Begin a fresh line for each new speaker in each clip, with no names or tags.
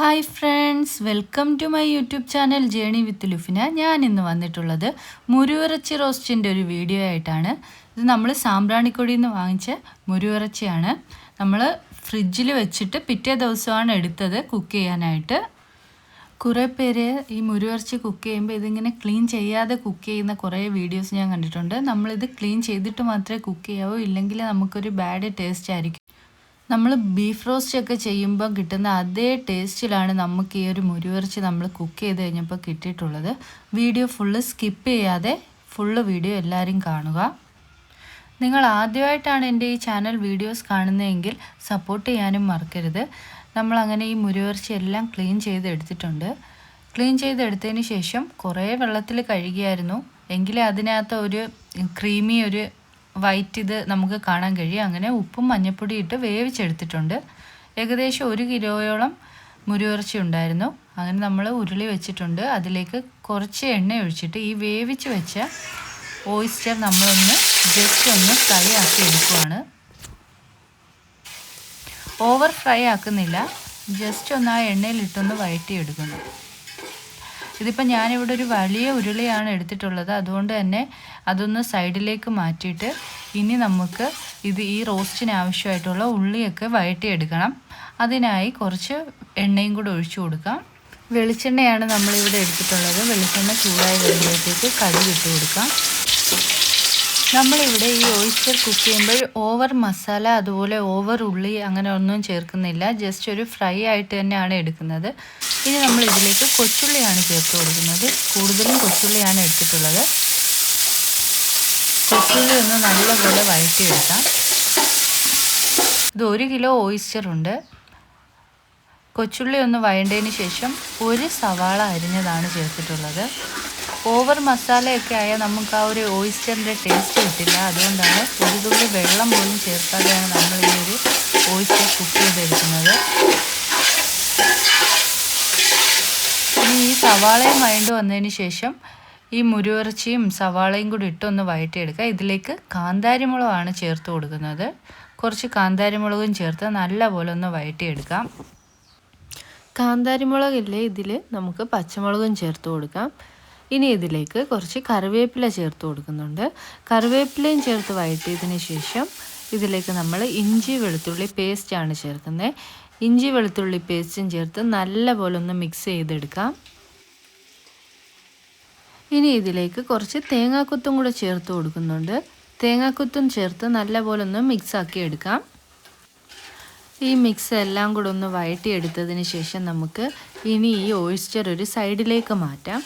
Hi friends welcome to my YouTube channel journey with Lufina ഞാൻ ഇന്ന് വന്നിട്ടുള്ളത് മുരുവിറച്ചി റോസ്റ്റിന്റെ ഒരു വീഡിയോ ആയിട്ടാണ്. ഇത് നമ്മൾ സാമ്പ്രാണിക്കൊടിയിൽ നിന്ന് വാങ്ങിച്ച മുരുവിറച്ചിയാണ്. നമ്മൾ ഫ്രിഡ്ജിൽ വെച്ചിട്ട് പിറ്റേ ദിവസമാണ് എടുത്തത് കുക്ക് ചെയ്യാനായിട്ട്. കുറേ പേര് ഈ മുരുവിറച്ചി കുക്ക് ചെയ്യുമ്പോൾ ഇതിങ്ങനെ ക്ലീൻ ചെയ്യാതെ കുക്ക് ചെയ്യുന്ന കുറേ വീഡിയോസ് ഞാൻ കണ്ടിട്ടുണ്ട്. നമ്മളിത് ക്ലീൻ ചെയ്തിട്ട് മാത്രമേ കുക്ക് ചെയ്യാവൂ. ഇല്ലെങ്കിൽ നമുക്കൊരു ബാഡ് ടേസ്റ്റ് ആയിരിക്കും. നമ്മൾ ബീഫ് റോസ്റ്റ് ഒക്കെ ചെയ്യുമ്പോൾ കിട്ടുന്ന അതേ ടേസ്റ്റിലാണ് നമുക്ക് ഈ ഒരു മുരുവിറച്ചി നമ്മൾ കുക്ക് ചെയ്ത് കഴിഞ്ഞപ്പോൾ കിട്ടിയിട്ടുള്ളത്. വീഡിയോ ഫുള്ള് സ്കിപ്പ് ചെയ്യാതെ ഫുള്ള് വീഡിയോ എല്ലാവരും കാണുക. നിങ്ങൾ ആദ്യമായിട്ടാണ് എന്റെ ഈ ചാനൽ വീഡിയോസ് കാണുന്നതെങ്കിൽ സപ്പോർട്ട് ചെയ്യാനും മറക്കരുത്. നമ്മളങ്ങനെ ഈ മുരുവിറച്ചി എല്ലാം ക്ലീൻ ചെയ്ത് എടുത്തിട്ടുണ്ട്. ക്ലീൻ ചെയ്തെടുത്തതിന് ശേഷം കുറേ വെള്ളത്തിൽ കഴുകിയായിരുന്നു. എങ്കിലേ അതിനകത്ത് ഒരു ക്രീമി ഒരു വൈറ്റ് ഇത് നമുക്ക് കാണാൻ കഴിയും. അങ്ങനെ ഉപ്പും മഞ്ഞപ്പൊടി ഇട്ട് വേവിച്ചെടുത്തിട്ടുണ്ട്. ഏകദേശം ഒരു കിലോയോളം മുരുവിറച്ചി ഉണ്ടായിരുന്നു. അങ്ങനെ നമ്മൾ ഉരുളി വെച്ചിട്ടുണ്ട്. അതിലേക്ക് കുറച്ച് എണ്ണ ഒഴിച്ചിട്ട് ഈ വേവിച്ച് വെച്ച ഓയിസ്റ്റർ നമ്മളൊന്ന് ജസ്റ്റ് ഒന്ന് ഫ്രൈ ആക്കി എടുക്കുവാണ്. ഓവർ ഫ്രൈ ആക്കുന്നില്ല. ജസ്റ്റ് ഒന്ന് ആ എണ്ണയിലിട്ടൊന്ന് വയറ്റി എടുക്കുന്നു ഇതിപ്പോൾ ഞാനിവിടെ ഒരു വലിയ ഉരുളിയാണ് എടുത്തിട്ടുള്ളത്. അതുകൊണ്ട് തന്നെ അതൊന്ന് സൈഡിലേക്ക് മാറ്റിയിട്ട് ഇനി നമുക്ക് ഇത് ഈ റോസ്റ്റിന് ആവശ്യമായിട്ടുള്ള ഉള്ളിയൊക്കെ വഴറ്റിയെടുക്കണം. അതിനായി കുറച്ച് എണ്ണയും കൂടെ ഒഴിച്ചു കൊടുക്കാം. വെളിച്ചെണ്ണയാണ് നമ്മളിവിടെ എടുത്തിട്ടുള്ളത്. വെളിച്ചെണ്ണ ചൂടായി വരുമ്പോഴത്തേക്ക് കടി ഇട്ട് കൊടുക്കാം. നമ്മളിവിടെ ഈ ഓയിസ്റ്റർ കുക്ക് ചെയ്യുമ്പോൾ ഓവർ മസാല അതുപോലെ ഓവർ ഉള്ളി അങ്ങനെ ഒന്നും ചേർക്കുന്നില്ല. ജസ്റ്റ് ഒരു ഫ്രൈ ആയിട്ട് തന്നെയാണ് എടുക്കുന്നത്. ഇനി നമ്മൾ ഇതിലേക്ക് കൊച്ചുള്ളിയാണ് ചേർത്ത് കൊടുക്കുന്നത്. കൂടുതലും കൊച്ചുള്ളിയാണ് എടുത്തിട്ടുള്ളത്. കൊച്ചുള്ളി ഒന്ന് നല്ലപോലെ വഴറ്റിയെടുക്കാം. ഇത് ഒരു കിലോ ഓയിസ്റ്റർ ഉണ്ട്. കൊച്ചുള്ളി ഒന്ന് വഴണ്ടതിന് ശേഷം ഒരു സവാള അരിഞ്ഞതാണ് ചേർത്തിട്ടുള്ളത്. ഓവർ മസാലയൊക്കെ ആയാൽ നമുക്ക് ആ ഒരു ഓയിസ്റ്ററിന്റെ ടേസ്റ്റ് കിട്ടില്ല. അതുകൊണ്ടാണ് ഒരു തുള്ളി വെള്ളം പോലും ചേർക്കാതെയാണ് നമ്മൾ ഈ ഒരു ഓയിസ്റ്റർ കുക്ക് ചെയ്തെടുക്കുന്നത്. ഇനി ഈ സവാളയും വഴണ്ട് വന്നതിന് ശേഷം ഈ മുരുവിറച്ചിയും സവാളയും കൂടി ഇട്ടൊന്ന് വഴറ്റിയെടുക്കുക. ഇതിലേക്ക് കാന്താരിമുളകാണ് ചേർത്ത് കൊടുക്കുന്നത്. കുറച്ച് കാന്താരിമുളകും ചേർത്ത് നല്ലപോലെ ഒന്ന് വഴറ്റിയെടുക്കാം. കാന്താരിമുളകില്ലേ ഇതിൽ നമുക്ക് പച്ചമുളകും ചേർത്ത് കൊടുക്കാം. ഇനി ഇതിലേക്ക് കുറച്ച് കറിവേപ്പില ചേർത്ത് കൊടുക്കുന്നുണ്ട്. കറിവേപ്പിലയും ചേർത്ത് വഴറ്റിയതിന് ശേഷം ഇതിലേക്ക് നമ്മൾ ഇഞ്ചി വെളുത്തുള്ളി പേസ്റ്റാണ് ചേർക്കുന്നത്. ഇഞ്ചി വെളുത്തുള്ളി പേസ്റ്റും ചേർത്ത് നല്ലപോലെ ഒന്ന് മിക്സ് ചെയ്തെടുക്കാം. ഇനി ഇതിലേക്ക് കുറച്ച് തേങ്ങാക്കുത്തും കൂടെ ചേർത്ത് കൊടുക്കുന്നുണ്ട്. തേങ്ങാക്കുത്തും ചേർത്ത് നല്ലപോലെ ഒന്ന് മിക്സ് ആക്കി എടുക്കാം. ഈ മിക്സ് എല്ലാം കൂടെ ഒന്ന് വഴറ്റിയെടുത്തതിന് ശേഷം നമുക്ക് ഇനി ഈ ഓയിസ്റ്റർ ഒരു സൈഡിലേക്ക് മാറ്റാം.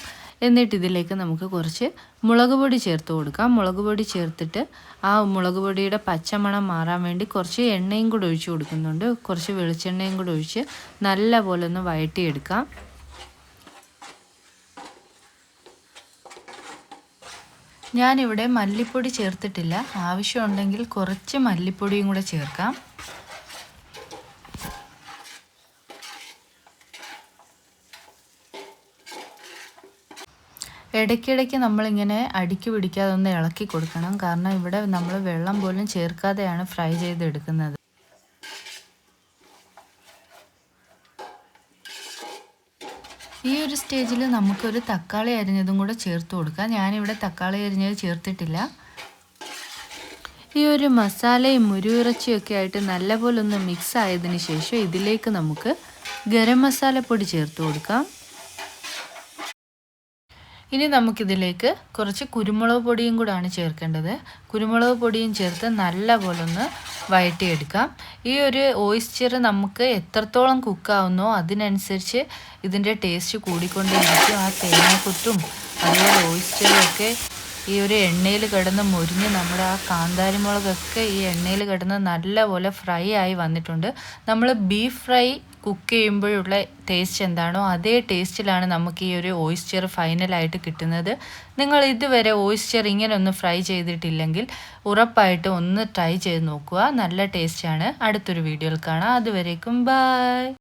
എന്നിട്ട് ഇതിലേക്ക് നമുക്ക് കുറച്ച് മുളക് പൊടി ചേർത്ത് കൊടുക്കാം. മുളക് പൊടി ചേർത്തിട്ട് ആ മുളക് പൊടിയുടെ പച്ചമണം മാറാൻ വേണ്ടി കുറച്ച് എണ്ണയും കൂടെ ഒഴിച്ച് കൊടുക്കുന്നുണ്ട്. കുറച്ച് വെളിച്ചെണ്ണയും കൂടെ ഒഴിച്ച് നല്ല പോലെ ഒന്ന് വഴറ്റിയെടുക്കാം. ഞാനിവിടെ മല്ലിപ്പൊടി ചേർത്തിട്ടില്ല. ആവശ്യമുണ്ടെങ്കിൽ കുറച്ച് മല്ലിപ്പൊടിയും കൂടെ ചേർക്കാം. ഇടയ്ക്കിടയ്ക്ക് നമ്മളിങ്ങനെ അടുക്കി പിടിക്കാതെ ഒന്ന് ഇളക്കി കൊടുക്കണം. കാരണം ഇവിടെ നമ്മൾ വെള്ളം പോലും ചേർക്കാതെയാണ് ഫ്രൈ ചെയ്തെടുക്കുന്നത്. ഈ ഒരു സ്റ്റേജിൽ നമുക്കൊരു തക്കാളി അരിഞ്ഞതും കൂടെ ചേർത്ത് കൊടുക്കാം. ഞാനിവിടെ തക്കാളി അരിഞ്ഞത് ചേർത്തിട്ടില്ല. ഈ ഒരു മസാലയും മുരുവിറച്ചിയൊക്കെ ആയിട്ട് നല്ലപോലെ ഒന്ന് മിക്സ് ആയതിന് ശേഷം ഇതിലേക്ക് നമുക്ക് ഗരം മസാലപ്പൊടി ചേർത്ത് കൊടുക്കാം. ഇനി നമുക്കിതിലേക്ക് കുറച്ച് കുരുമുളക് പൊടിയും കൂടാണ് ചേർക്കേണ്ടത്. കുരുമുളക് പൊടിയും ചേർത്ത് നല്ലപോലെ ഒന്ന് വഴറ്റിയെടുക്കാം ഈ ഒരു ഓയിസ്ചർ നമുക്ക് എത്രത്തോളം കുക്കാവുന്നോ അതിനനുസരിച്ച് ഇതിന്റെ ടേസ്റ്റ് കൂടിക്കൊണ്ടേയിരിക്കും. ആ തേങ്ങാക്കൊത്തും അതുപോലെ ഓയിസ്റ്ററും ഒക്കെ ഈ ഒരു എണ്ണയിൽ കിടന്ന് മുരിഞ്ഞ് നമ്മുടെ ആ കാന്താരി മുളകൊക്കെ ഈ എണ്ണയിൽ കിടന്ന് നല്ലപോലെ ഫ്രൈ ആയി വന്നിട്ടുണ്ട്. നമ്മൾ ബീഫ് ഫ്രൈ കുക്ക് ചെയ്യുമ്പോഴുള്ള ടേസ്റ്റ് എന്താണോ അതേ ടേസ്റ്റിലാണ് നമുക്ക് ഈ ഒരു ഓയിസ്റ്റർ ഫൈനലായിട്ട് കിട്ടുന്നത്. നിങ്ങൾ ഇതുവരെ ഓയിസ്റ്റർ ഇങ്ങനെ ഒന്ന് ഫ്രൈ ചെയ്തിട്ടില്ലെങ്കിൽ ഉറപ്പായിട്ട് ഒന്ന് ട്രൈ ചെയ്ത് നോക്കുക. നല്ല ടേസ്റ്റാണ് അടുത്തൊരു വീഡിയോയിൽ കാണാം. അതുവരേക്കും ബൈ